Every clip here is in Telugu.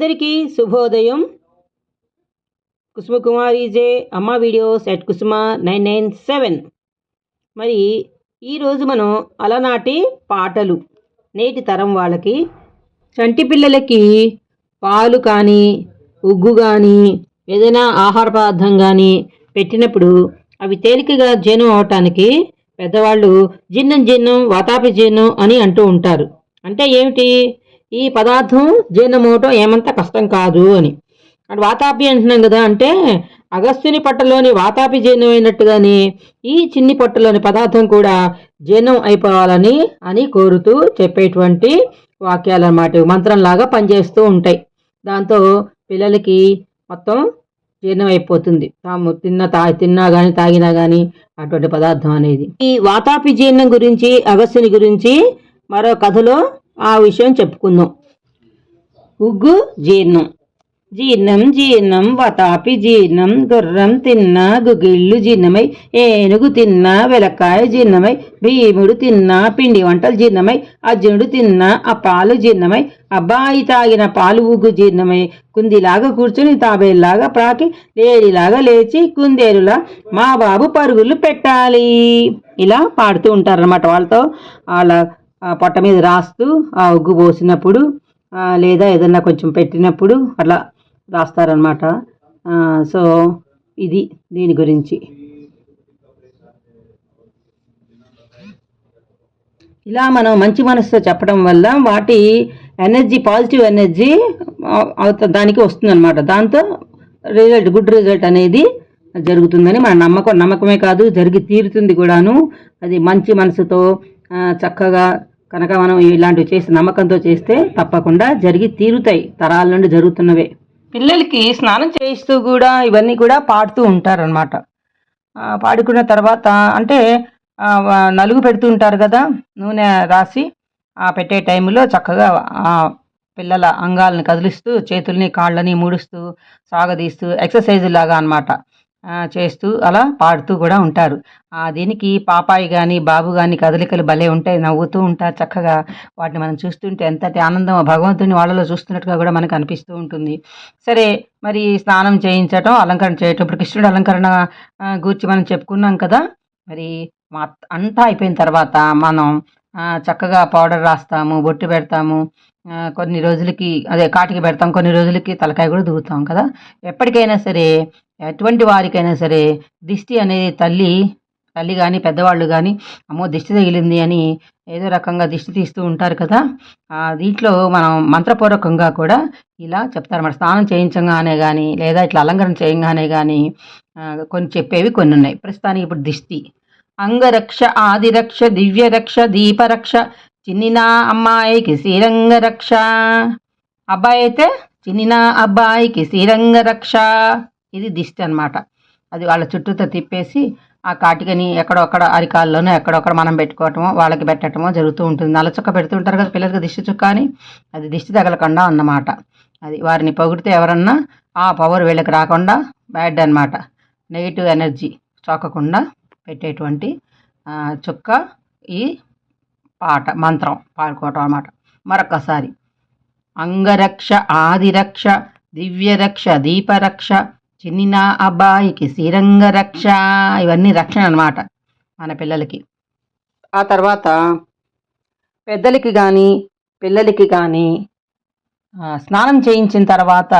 అందరికీ శుభోదయం. కుసుమకుమారి జే అమ్మ videos at Kusuma nine nine seven. మరి ఈరోజు మనం అలనాటి పాటలు. నేటి తరం వాళ్ళకి చంటి పిల్లలకి పాలు కానీ ఉగ్గు కానీ ఏదైనా ఆహార పదార్థం కానీ పెట్టినప్పుడు అవి తేలికగా జీర్ణం అవటానికి పెద్దవాళ్ళు జీర్ణం జీర్ణం వాతాపి జీర్ణం అని అంటూ ఉంటారు. అంటే ఏమిటి? ఈ పదార్థం జీర్ణమవటం ఏమంత కష్టం కాదు అని. అంటే వాతాపి అంటున్నాం కదా అంటే అగస్త్యుని పట్టలోని వాతాపి జీర్ణమైనట్టుగాని ఈ చిన్ని పట్టలోని పదార్థం కూడా జీర్ణం అయిపోవాలని అని కోరుతూ చెప్పేటువంటి వాక్యాలు అన్నమాట మంత్రంలాగా పనిచేస్తూ ఉంటాయి. దాంతో పిల్లలకి మొత్తం జీర్ణం అయిపోతుంది. తాము తిన్న తా తిన్నా కానీ తాగినా కానీ అటువంటి పదార్థం అనేది. ఈ వాతాపి జీర్ణం గురించి అగస్త్యుని గురించి మరో కథలో ఆ విషయం చెప్పుకుందాం. ఉగ్గు జీర్ణం. జీర్ణం జీర్ణం వతాపి జీర్ణం గుర్రం తిన్న గుగిళ్ళు జీర్ణమై ఏనుగు తిన్న వెలకాయ జీర్ణమై భీముడు తిన్న పిండి వంటలు జీర్ణమై అర్జునుడు తిన్న ఆ పాలు జీర్ణమై అబ్బాయి తాగిన పాలు ఉగ్గు జీర్ణమై కుందిలాగా కూర్చుని తాబేలాగా ప్రాకి లేడిలాగా లేచి కుందేలులా మా బాబు పరుగులు పెట్టాలి. ఇలా పాడుతూ ఉంటారన్నమాట వాళ్ళతో. వాళ్ళ పొట్ట మీద రాస్తూ ఆ ఉగ్గు పోసినప్పుడు లేదా ఏదన్నా కొంచెం పెట్టినప్పుడు అట్లా రాస్తారనమాట సో ఇది దీని గురించి. ఇలా మనం మంచి మనసుతో చెప్పడం వల్ల వాటి ఎనర్జీ పాజిటివ్ ఎనర్జీ దానికి వస్తుందన్నమాట. దాంతో రిజల్ట్ గుడ్ రిజల్ట్ అనేది జరుగుతుందని మన నమ్మకం నమ్మకమే కాదు జరిగి తీరుతుంది కూడాను. అది మంచి మనసుతో చక్కగా కనుక మనం ఇలాంటివి చేసి నమ్మకంతో చేస్తే తప్పకుండా జరిగి తీరుతాయి తరాల నుండి జరుగుతున్నవే. పిల్లలకి స్నానం చేయిస్తూ కూడా ఇవన్నీ కూడా పాడుతూ ఉంటారనమాట పాడుకున్న తర్వాత అంటే నలుగు పెడుతూ ఉంటారు కదా నూనె రాసి పెట్టే టైంలో చక్కగా పిల్లల అంగాలను కదిలిస్తూ చేతుల్ని కాళ్ళని ముడుస్తూ సాగదీస్తూ ఎక్సర్సైజ్ లాగా అనమాట చేస్తూ అలా పాడుతూ కూడా ఉంటారు. దీనికి పాపాయి కానీ బాబు కానీ కదలికలు భలే ఉంటాయి. నవ్వుతూ ఉంటారు చక్కగా. వాటిని మనం చూస్తుంటే ఎంతటి ఆనందం భగవంతుని వాళ్ళలో చూస్తున్నట్టుగా కూడా మనకు అనిపిస్తూ ఉంటుంది. సరే మరి స్నానం చేయించటం అలంకరణ చేయటం ఇప్పుడు కృష్ణుడు అలంకరణ గూర్చి మనం చెప్పుకున్నాం కదా? మరి మా అంతా అయిపోయిన తర్వాత మనం చక్కగా పౌడర్ రాస్తాము బొట్టు పెడతాము కొన్ని రోజులకి అదే కాటికి పెడతాం కొన్ని రోజులకి తలకాయ కూడా దువ్వుతాం కదా. ఎప్పటికైనా సరే ఎటువంటి వారికైనా సరే దిష్టి అనేది తల్లి తల్లి కానీ పెద్దవాళ్ళు కానీ అమ్మో దిష్టి తగిలింది అని ఏదో రకంగా దిష్టి తీస్తూ ఉంటారు కదా. దీంట్లో మనం మంత్రపూర్వకంగా కూడా ఇలా చెప్తారు స్నానం చేయించగానే కానీ లేదా ఇట్లా అలంకరణ చేయంగానే కానీ కొన్ని చెప్పేవి కొన్ని ఉన్నాయి. ప్రస్తుతానికి ఇప్పుడు దిష్టి. అంగరక్ష ఆదిరక్ష దివ్యరక్ష దీపరక్ష చిన్నిన అమ్మాయికి శ్రీరంగ రక్ష. అబ్బాయి అయితే చిన్నిన అబ్బాయికి శ్రీరంగ రక్ష. ఇది దిష్టి అనమాట అది వాళ్ళ చుట్టూతో తిప్పేసి ఆ కాటికని ఎక్కడొక్కడ అరికాల్లోనో ఎక్కడొక్కడ మనం పెట్టుకోవటమో వాళ్ళకి పెట్టడమో జరుగుతూ ఉంటుంది. నల్ల చుక్క పెడుతుంటారు కదా పిల్లలకి దిష్టి చుక్క అని. అది దిష్టి తగలకుండా అన్నమాట. అది వారిని పొగిడితే ఎవరన్నా ఆ పవర్ వీళ్ళకి రాకుండా బ్యాడ్ అనమాట నెగిటివ్ ఎనర్జీ చోకకుండా పెట్టేటువంటి చుక్క ఈ పాట మంత్రం పాడుకోవటం అన్నమాట. మరొకసారి అంగరక్ష ఆదిరక్ష దివ్యరక్ష దీపరక్ష చిన్న అబ్బాయికి శ్రీరంగ రక్ష ఇవన్నీ రక్షణ అనమాట మన పిల్లలకి. ఆ తర్వాత పెద్దలకి కానీ పిల్లలకి కానీ స్నానం చేయించిన తర్వాత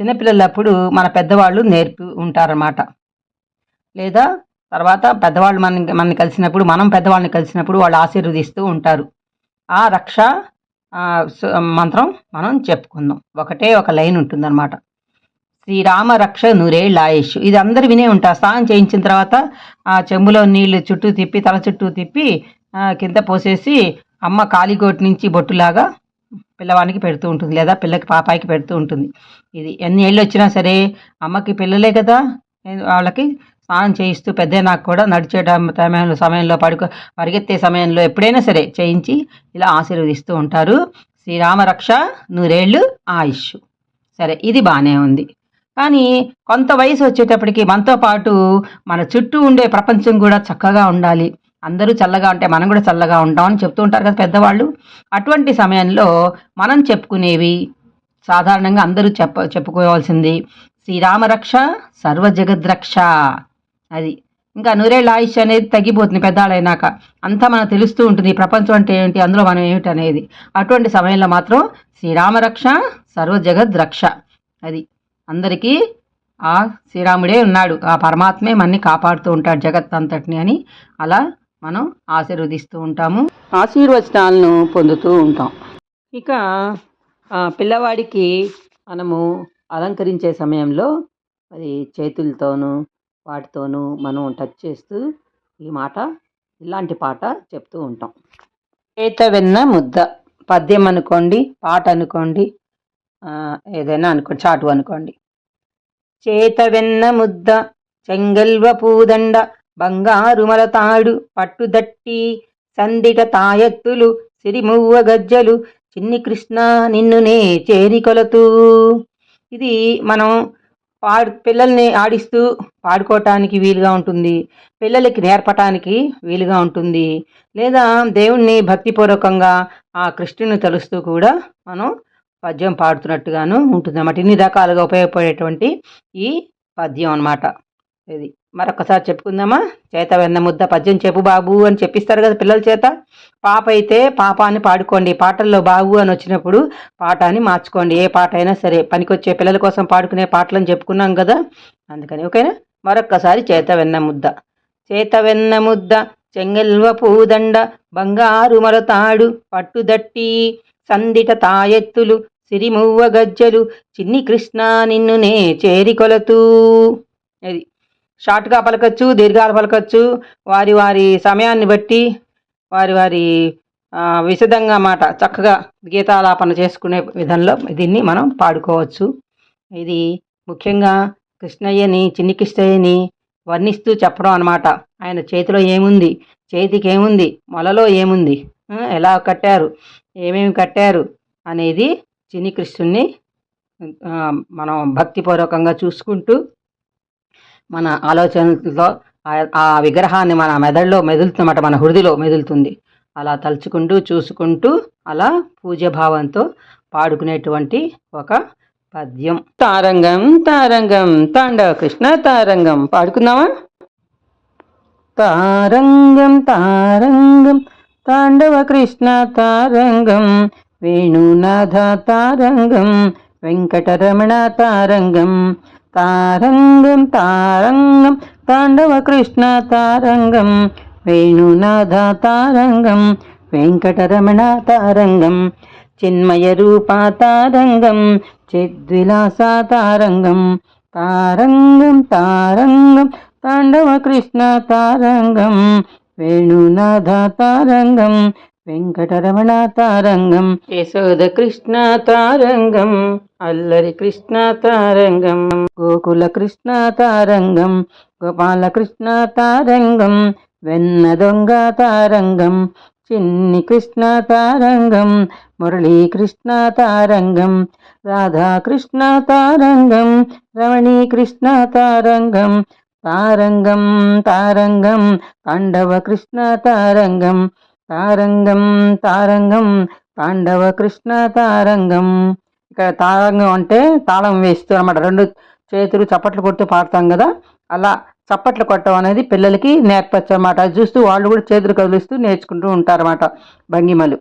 చిన్నపిల్లలప్పుడు మన పెద్దవాళ్ళు నేర్పి ఉంటారన్నమాట. లేదా తర్వాత పెద్దవాళ్ళు మన మనని కలిసినప్పుడు మనం పెద్దవాళ్ళని కలిసినప్పుడు వాళ్ళు ఆశీర్వదిస్తూ ఉంటారు. ఆ రక్ష మంత్రం మనం చెప్పుకుందాం. ఒకటే ఒక లైన్ ఉంటుందన్నమాట. శ్రీరామ రక్ష నూరేళ్ళ ఆయుష్ ఇది అందరు వినే ఉంటారు. స్నానం చేయించిన తర్వాత ఆ చెంబులో నీళ్ళు చుట్టూ తిప్పి తల చుట్టూ తిప్పి కింద పోసేసి అమ్మ కాలిగోటి నుంచి బొట్టులాగా పిల్లవానికి పెడుతూ ఉంటుంది. లేదా పిల్లకి పాపాయికి పెడుతూ ఉంటుంది. ఇది ఎన్ని ఏళ్ళు వచ్చినా సరే అమ్మకి పిల్లలే కదా వాళ్ళకి స్నానం చేయిస్తూ పెద్ద నాకు కూడా నడిచేట సమయంలో సమయంలో పడుకో పరిగెత్తే సమయంలో ఎప్పుడైనా సరే చేయించి ఇలా ఆశీర్వదిస్తూ ఉంటారు. శ్రీరామరక్ష నూరేళ్ళు ఆయుష్. సరే ఇది బాగానే ఉంది. కానీ కొంత వయసు వచ్చేటప్పటికి మనతో పాటు మన చుట్టూ ఉండే ప్రపంచం కూడా చక్కగా ఉండాలి. అందరూ చల్లగా ఉంటే మనం కూడా చల్లగా ఉంటామని చెప్తూ ఉంటారు కదా పెద్దవాళ్ళు. అటువంటి సమయంలో మనం చెప్పుకునేవి సాధారణంగా అందరూ చెప్ప చెప్పుకోవాల్సింది శ్రీరామరక్ష సర్వ జగద్రక్ష అది. ఇంకా నూరేళ్ళ ఆయుష్ అనేది తగ్గిపోతుంది పెద్దాళ్ళైనాక అంతా మనకు తెలుస్తూ ఉంటుంది ప్రపంచం అంటే ఏంటి అందులో మనం ఏమిటి అనేది అటువంటి సమయంలో మాత్రం శ్రీరామరక్ష సర్వ జగద్రక్ష అది. అందరికీ ఆ శ్రీరాముడే ఉన్నాడు. ఆ పరమాత్మే మనని కాపాడుతూ ఉంటాడు జగత్ అంతటిని అని. అలా మనం ఆశీర్వదిస్తూ ఉంటాము. ఆశీర్వచనాలను పొందుతూ ఉంటాం. ఇక పిల్లవాడికి మనము అలంకరించే సమయంలో అది చేతులతోనూ వాటితోనూ మనం టచ్ చేస్తూ ఈ మాట ఇలాంటి పాట చెప్తూ ఉంటాం. చేత వెన్న ముద్ద పద్యం అనుకోండి పాట అనుకోండి ఏదైనా అనుకోండి చాటు అనుకోండి. చేత వెన్న ముద్ద చెంగల్వ పూదండ బంగారు మలతాడు పట్టుదట్టి సందిట తాయెత్తులు సిరిమువ్వ గజ్జలు చిన్ని కృష్ణ నిన్నునే చేరికొలతూ. ఇది మనం పాడు పిల్లల్ని ఆడిస్తూ పాడుకోవటానికి వీలుగా ఉంటుంది. పిల్లలకి నేర్పటానికి వీలుగా ఉంటుంది. లేదా దేవుణ్ణి భక్తిపూర్వకంగా ఆ కృష్ణుని తలుస్తూ కూడా మనం పద్యం పాడుతున్నట్టుగాను ఉంటుంది అన్నమాట ఇన్ని రకాలుగా ఉపయోగపడేటువంటి ఈ పద్యం అన్నమాట. ఇది. మరొకసారి చెప్పుకుందామా? చేత వెన్న ముద్ద పద్యం చెప్పు బాబు అని చెప్పిస్తారు కదా పిల్లల చేత. పాప అయితే పాప అని పాడుకోండి పాటల్లో బాబు అని వచ్చినప్పుడు పాఠాన్ని మార్చుకోండి. ఏ పాట అయినా సరే పనికొచ్చే పిల్లల కోసం పాడుకునే పాటలను చెప్పుకున్నాం కదా? అందుకని ఓకేనా? మరొక్కసారి చేత వెన్న ముద్ద. చేత వెన్న ముద్ద చెంగెల్వ పూదండ బంగారు మరతాడు పట్టుదట్టి సందిట తాయెత్తులు సిరిమువ్వ గజ్జలు చిన్ని కృష్ణ నిన్నునే చేరికొలతూ అది షార్ట్గా పలకచ్చు దీర్ఘాలు పలకచ్చు వారి వారి సమయాన్ని బట్టి వారి వారి విశదంగా మాట చక్కగా గీతాలాపన చేసుకునే విధంలో దీన్ని మనం పాడుకోవచ్చు. ఇది ముఖ్యంగా కృష్ణయ్యని చిన్ని కృష్ణయ్యని వర్ణిస్తూ చెప్పడం అన్నమాట. ఆయన చేతిలో ఏముంది? చేతికి ఏముంది మొలలో ఏముంది? ఎలా కట్టారు? ఏమేమి కట్టారు? అనేది చిన్ని కృష్ణుణ్ణి మనం భక్తిపూర్వకంగా చూసుకుంటూ మన ఆలోచనలతో ఆ- విగ్రహాన్ని మన మెదడులో మెదులుతున్నమాట మన హృదిలో మెదులుతుంది. అలా తలుచుకుంటూ చూసుకుంటూ అలా పూజ భావంతో పాడుకునేటువంటి ఒక పద్యం. తారంగం తారంగం తాండవ కృష్ణ తారంగం. పాడుకుందామా? తారంగం తారంగం తాండవ కృష్ణ తారంగం వేణునాథ తారంగం వెంకటరమణ తారంగం తారంగం తారంగం తాండవ కృష్ణ తారంగం వేణునాథ తారంగం వెంకటరమణ తారంగం చిన్మయ రూప తారంగం చిద్విలాస తారంగం తారంగం తారంగం తాండవ కృష్ణ తారంగం వేణునాథ తారంగం వెంకటరమణ తారంగం యశోద కృష్ణ తారంగం అల్లరి కృష్ణ తారంగం గోకుల కృష్ణ తారంగం గోపాల కృష్ణ తారంగం వెన్న దొంగ తారంగం చిన్ని కృష్ణ తారంగం. మురళీకృష్ణ తారంగం రాధాకృష్ణ తారంగం రమణీకృష్ణ తారంగం తారంగం తారంగం తాండవ కృష్ణ తారంగం తారంగం తారంగం పాండవ కృష్ణ తారంగం. ఇక్కడ తారంగం అంటే తాళం వేస్తూ అనమాట రెండు చేతులు చప్పట్లు కొట్టు పాడతాం కదా అలా చప్పట్లు కొట్టడం అనేది పిల్లలకి నేర్పచ్చు అనమాట అది చూస్తూ వాళ్ళు కూడా చేతులు కదిలిస్తూ నేర్చుకుంటూ ఉంటారన్నమాట. భంగిమలు.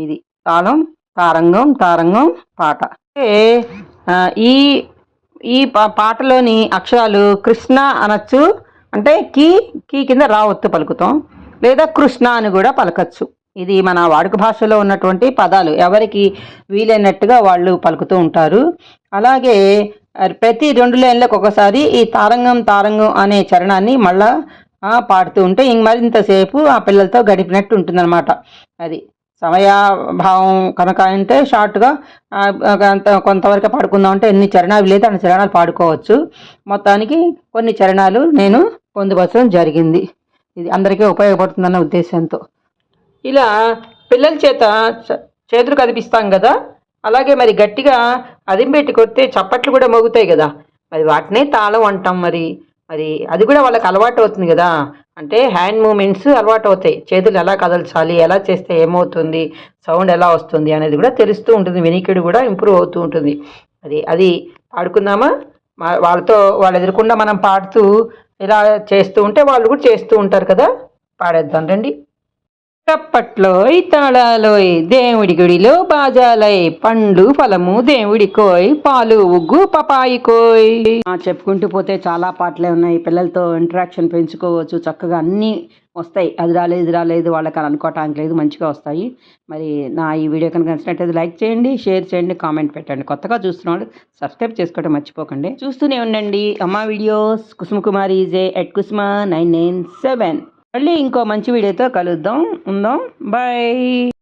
ఇది తాళం తారంగం తారంగం పాట. ఈ ఈ పా- పాటలోని అక్షరాలు కృష్ణ అనొచ్చు. అంటే కీ కీ కింద రావత్తు పలుకుతాం. లేదా కృష్ణ అని కూడా పలకచ్చు. ఇది మన వాడుక భాషలో ఉన్నటువంటి పదాలు. ఎవరికి వీలైనట్టుగా వాళ్ళు పలుకుతూ ఉంటారు. అలాగే ప్రతి రెండు లైన్లకు ఒకసారి ఈ తారంగం తారంగం అనే చరణాన్ని మళ్ళా పాడుతూ ఉంటే ఇంక మరింతసేపు ఆ పిల్లలతో గడిపినట్టు ఉంటుందన్నమాట. అది సమయాభావం కనుక అంటే షార్ట్గా అంత కొంతవరకు పాడుకుందాం అంటే ఎన్ని చరణాలు లేదు అన్ని చరణాలు పాడుకోవచ్చు. మొత్తానికి కొన్ని చరణాలు నేను పొందుపరచడం జరిగింది. ఇది అందరికీ ఉపయోగపడుతుందన్న ఉద్దేశంతో. ఇలా పిల్లల చేత చ- చేతులు కదిపిస్తాం కదా అలాగే మరి గట్టిగా అదింపెట్టి కొడితే చప్పట్లు కూడా మోగుతాయి కదా. మరి వాటినే తాళం అంటాం మరి. మరి అది కూడా వాళ్ళకి అలవాటు అవుతుంది కదా. అంటే హ్యాండ్ మూమెంట్స్ అలవాటు అవుతాయి. చేతులు ఎలా కదల్చాలి ఎలా చేస్తే ఏమవుతుంది సౌండ్ ఎలా వస్తుంది అనేది కూడా తెలుస్తూ ఉంటుంది. వినికిడి కూడా ఇంప్రూవ్ అవుతూ ఉంటుంది. అది అది పాడుకుందామా? మా- వాళ్ళతో వాళ్ళు ఎదురకుండా మనం పాడుతూ ఇలా చేస్తూ ఉంటే వాళ్ళు కూడా చేస్తూ ఉంటారు కదా. పాడేద్దాం రండి. చప్పట్లోయ్ తాళాలోయ్ దేవుడి గుడిలో బాజాలయ్ పండ్లు ఫలము దేవుడి కోయ్ పాలు ఉగ్గు పపాయి కోయ్. చెప్పుకుంటూ పోతే చాలా పాటలే ఉన్నాయి. పిల్లలతో ఇంటరాక్షన్ పెంచుకోవచ్చు. చక్కగా అన్నీ వస్తాయి. అది రాలేదు ఇది రాలేదు వాళ్ళకి అని అనుకోవటానికి లేదు. మంచిగా వస్తాయి. మరి నా ఈ వీడియో కనుక నచ్చినట్టయితే లైక్ చేయండి షేర్ చేయండి కామెంట్ పెట్టండి. కొత్తగా చూస్తున్నాడు సబ్స్క్రైబ్ చేసుకోవడం మర్చిపోకండి. చూస్తూనే ఉండండి. అమ్మ videos Kusuma Kumar EJ at Kusuma nine nine seven. మళ్ళీ ఇంకో మంచి వీడియోతో కలుద్దాం ఉందాం. బాయ్